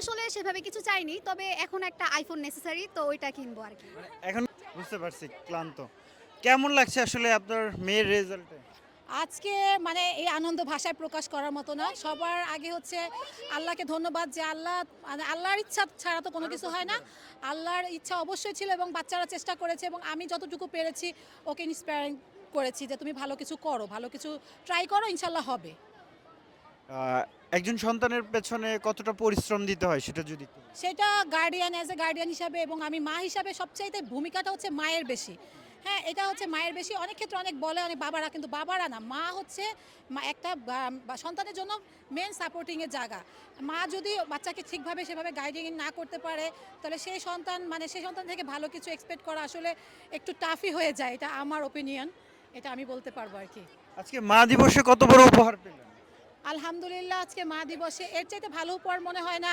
আসলে সেভাবে কিছু চাইনি তবে এখন একটা আইফোন নেসেসারি তো ওইটা কিনবো আর কি। মানে এখন বুঝতে পারছি ক্লান্ত। কেমন লাগছে আসলে আপনার মেয়ের রেজাল্টে আজকে মানে এই আনন্দ ভাষায় প্রকাশ করার মতো না সবার আগে হচ্ছে আল্লাহকে ধন্যবাদ যে আল্লাহ মানে আল্লাহর ইচ্ছা ছাড়া তো কোনো কিছু হয় না। আল্লাহর ইচ্ছা অবশ্যই ছিল এবং বাচ্চারা চেষ্টা করেছে এবং আমি যতটুকু পেরেছি ওকে ইন্সপায়ারিং করেছি যে তুমি ভালো কিছু করো ভালো কিছু ট্রাই করো ইনশাল্লাহ হবে। একজন সন্তানের পেছনে কতটা পরিশ্রম দিতে হয় সেটা যদি সেটা গার্ডিয়ান অ্যাজ এ গার্ডিয়ান হিসাবে এবং আমি মা হিসাবে সবচাইতে ভূমিকাটা হচ্ছে মায়ের বেশি। হ্যাঁ এটা হচ্ছে মায়ের বেশি। অনেক ক্ষেত্রে অনেক বলে অনেক বাবারা কিন্তু বাবারা না মা হচ্ছে একটা সন্তানের জন্য মেন সাপোর্টিংয়ের জায়গা। মা যদি বাচ্চাকে ঠিকভাবে সেভাবে গাইডিং না করতে পারে তাহলে সেই সন্তান মানে সেই সন্তান থেকে ভালো কিছু এক্সপেক্ট করা আসলে একটু টাফই হয়ে যায়। এটা আমার ওপিনিয়ন এটা আমি বলতে পারব আর কি। আজকে মা দিবসে কত বড় উপহার পেলেন? আলহামদুলিল্লাহ আজকে মা দিবসে। এর চাইতে ভালো উপহার মনে হয় না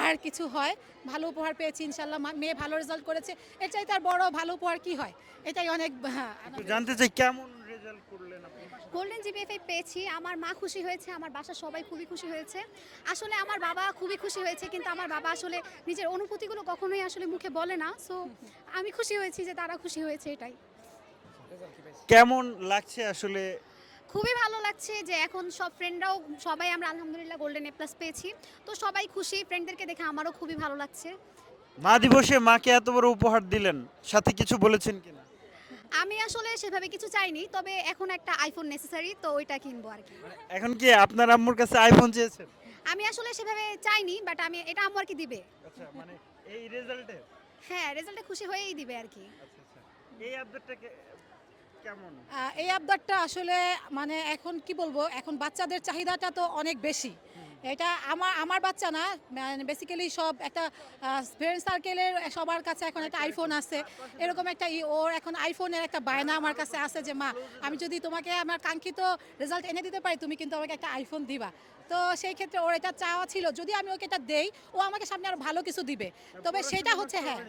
আর কিছু হয়। ভালো উপহার পেয়েছি ইনশাল্লাহ মা- মেয়ে ভালো রেজাল্ট করেছে। এর চাইতে আর বড় ভালো উপহার কি হয়? এটাই অনেক হ্যাঁ, জানতে চাই কেমন রেজাল্ট করলেন আপনি? গোল্ডেন জিপিএফআই পেয়েছি। আমার মা খুশি হয়েছে আমার বাসার সবাই খুবই খুশি হয়েছে। আসলে আমার বাবা খুবই খুশি হয়েছে কিন্তু আমার বাবা আসলে নিজের অনুভূতিগুলো কখনোই আসলে মুখে বলে না। সো আমি খুশি হয়েছি যে তারা খুশি হয়েছে এটাই। কেমন লাগছে আসলে খুবই ভালো লাগছে যে এখন সব ফ্রেন্ডরাও সবাই আমরা আলহামদুলিল্লাহ গোল্ডেন এ প্লাস পেয়েছি। তো সবাই খুশি ফ্রেন্ডদেরকে দেখে আমারও খুবই ভালো লাগছে। মা দিবসে মাকে এত বড় উপহার দিলেন সাথে কিছু বলেছেন কিনা? আমি আসলে সেভাবে কিছু চাইনি তবে এখন একটা আইফোন নেসেসারি তো ওইটা কিনবো আর কি। এখন কি আপনার আম্মুর কাছে আইফোন চেয়েছেন? আমি আসলে সেভাবে চাইনি বাট আমি এটা আম্মু আর কি দিবে? আচ্ছা মানে এই রেজাল্টে হ্যাঁ রেজাল্টে খুশি হয়েই দিবে আর কি। আচ্ছা আচ্ছা। এই আপডেটটা কেমন? এই আবদারটা আসলে মানে এখন কি বলব এখন বাচ্চাদের চাহিদাটা তো অনেক বেশি। এটা আমার আমার বাচ্চা না মানে বেসিক্যালি সব একটা ফ্রেন্ড সার্কেলের সবার কাছে এখন একটা আইফোন আছে। এরকম একটা ওর এখন আইফোনের একটা বায়না আমার কাছে আছে যে, মা, আমি যদি তোমাকে আমার কাঙ্ক্ষিত রেজাল্ট এনে দিতে পারি, তুমি কিন্তু আমাকে একটা আইফোন দিবা। তো সেই ক্ষেত্রে ওর এটা চাওয়া ছিল, যদি আমি ওকে এটা দেই, ও আমাকে সামনে আরও ভালো কিছু দিবে। তবে সেটা হচ্ছে হ্যাঁ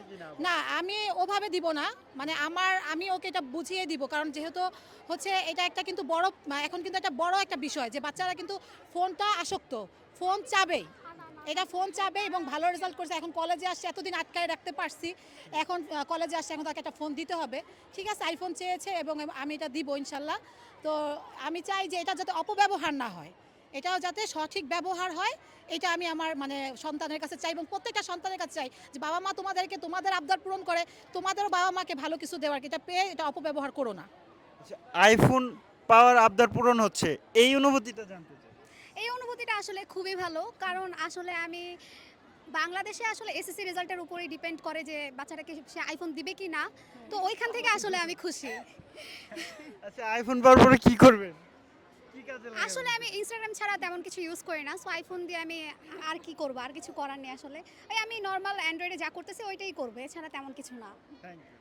না, আমি ওভাবে দিব না মানে আমার, আমি ওকে এটা বুঝিয়ে দিব, কারণ যেহেতু হচ্ছে এটা একটা কিন্তু বড় এখন কিন্তু একটা বড় একটা বিষয় যে, বাচ্চারা কিন্তু ফোনটা আসক্ত। ফোন চাবেই। এটা ফোন চাবে এবং ভালো রেজাল্ট করছে। এখন কলেজে আসছে, এতদিন আটকায় রাখতে পারছি। এখন কলেজে আসছে, এখন তাকে একটা ফোন দিতে হবে। ঠিক আছে আইফোন চেয়েছে এবং আমি এটা দিব ইনশাল্লাহ। তো আমি চাই যে এটা যাতে অপব্যবহার না হয়। এটাও যাতে সঠিক ব্যবহার হয়, এটা আমি আমার মানে সন্তানের কাছে চাই এবং প্রত্যেকটা সন্তানের কাছে চাই যে বাবা মা তোমাদেরকে, তোমাদের আবদার পূরণ করে, তোমাদেরও বাবা মাকে ভালো কিছু দেওয়ার, এটা পেয়ে এটা অপব্যবহার করো না। আচ্ছা আইফোন পাওয়ার আবদার পূরণ হচ্ছে, এই অনুভূতিটা জানতে চাই। এই অনুভূতিটা আসলে খুবই ভালো। কারণ আসলে আমি বাংলাদেশে আসলে এসএসসি রেজাল্টের উপরেই ডিপেন্ড করে যে বাচ্চাটাকে সে আইফোন দিবে কি না। তো ওইখান থেকে আসলে আমি খুশি। আচ্ছা আইফোন পাওয়ার পরে কি করবেন? আসলে আমি ইনস্টাগ্রাম ছাড়া তেমন কিছু ইউজ করি না। সো আইফোন দিয়ে আমি আর কি করব? আর কিছু করার নেই আসলে। আমি নর্মাল অ্যান্ড্রয়েডে যা করতেছি ওইটাই করব। এছাড়া তেমন কিছু না। Thank you.